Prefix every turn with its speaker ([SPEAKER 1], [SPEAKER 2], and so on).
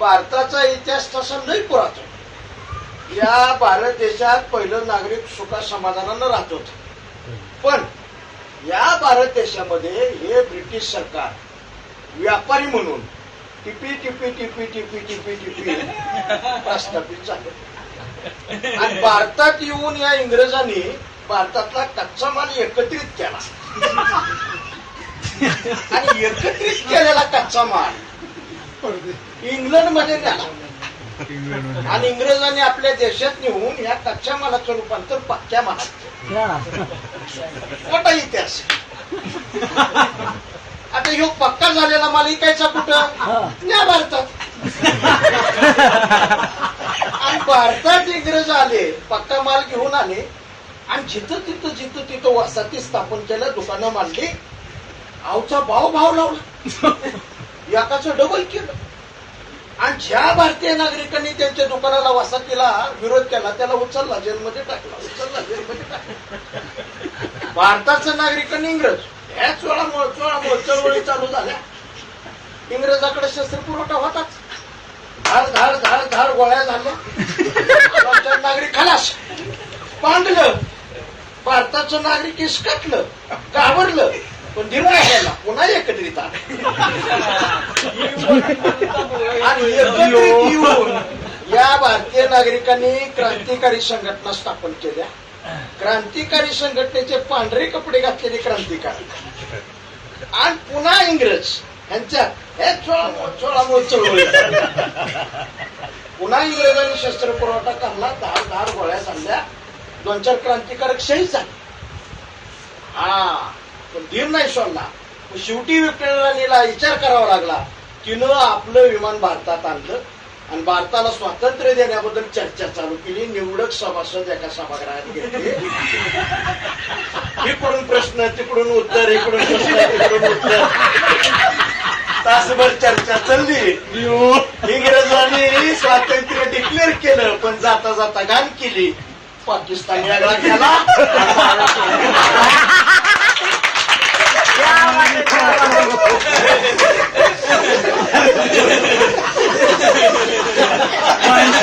[SPEAKER 1] भारताचा इतिहास तसा लई पुरातो या भारत देशात पहिलं नागरिक सुखा समाधानानं राहत होत. पण या भारत देशामध्ये हे ब्रिटिश सरकार व्यापारी म्हणून टिपी टिपी टिपी टिपी टिपी टिपी प्रस्थापित झाले. आणि भारतात येऊन या इंग्रजांनी भारतातला कच्चा माल एकत्रित केला. आणि एकत्रित केलेला कच्चा माल इंग्लंडमध्ये नेला आणि इंग्रजांनी आपल्या देशात नेऊन या कच्च्या मालाचं रूपांतर पक्क्या मालात केलं. मोठा इतिहास. आता ह्यो पक्का झालेला माल इकायचा कुठं? या भारतात. आणि भारतात इंग्रज आले पक्का माल घेऊन आले आणि जिथं तिथं जिथं तिथं वसाहती स्थापन केलं दुकानं मांडली आवचा भाव भाव लावला. एकाचं डबल केलं. आणि ज्या भारतीय नागरिकांनी त्यांच्या दुकानाला वसाहतीला विरोध केला त्याला उचलला जेलमध्ये टाकला उचलला जेलमध्ये टाकला. भारताचं नागरिक आणि इंग्रज. ह्या चोळा चोळा चळवळी चालू झाल्या. इंग्रजाकडे शस्त्र पुरवठा होताच. धार धार धार धार गोळ्या झाल्या. नागरिक खलास. पांडलं. भारताचं नागरिक इसकटलं घाबरलं. पण निर्णय घ्यायला. पुन्हा एकत्रित आलं आणि एकत्रित येऊन या भारतीय नागरिकांनी क्रांतिकारी संघटना स्थापन केल्या. क्रांतिकारी संघटनेचे पांढरे कपडे घातलेले क्रांतिकारी. आणि पुन्हा इंग्रज यांच्यात हे चोळामोळ चोळामोळ चळवळी पुन्हा इंग्रजांनी शस्त्र पुरवठा करला धार धार गोळ्या चालल्या दोन चार क्रांतिकारक शहीद झाले. धीर नाही सोडला. शेवटी विक्टोरियाला विचार करावा लागला. तिनं आपलं विमान भारतात आणलं आणि भारताला स्वातंत्र्य देण्याबद्दल चर्चा चालू केली. निवडक सभासद एका सभागृहात घेतले इकडून प्रश्न तिकडून उत्तर इकडून प्रश्न तिकडून उत्तर. तासभर चर्चा चालली. इंग्रजांनी स्वातंत्र्य डिक्लेअर केलं पण जाता जाता गान केली. पाकिस्तान वेगळा केला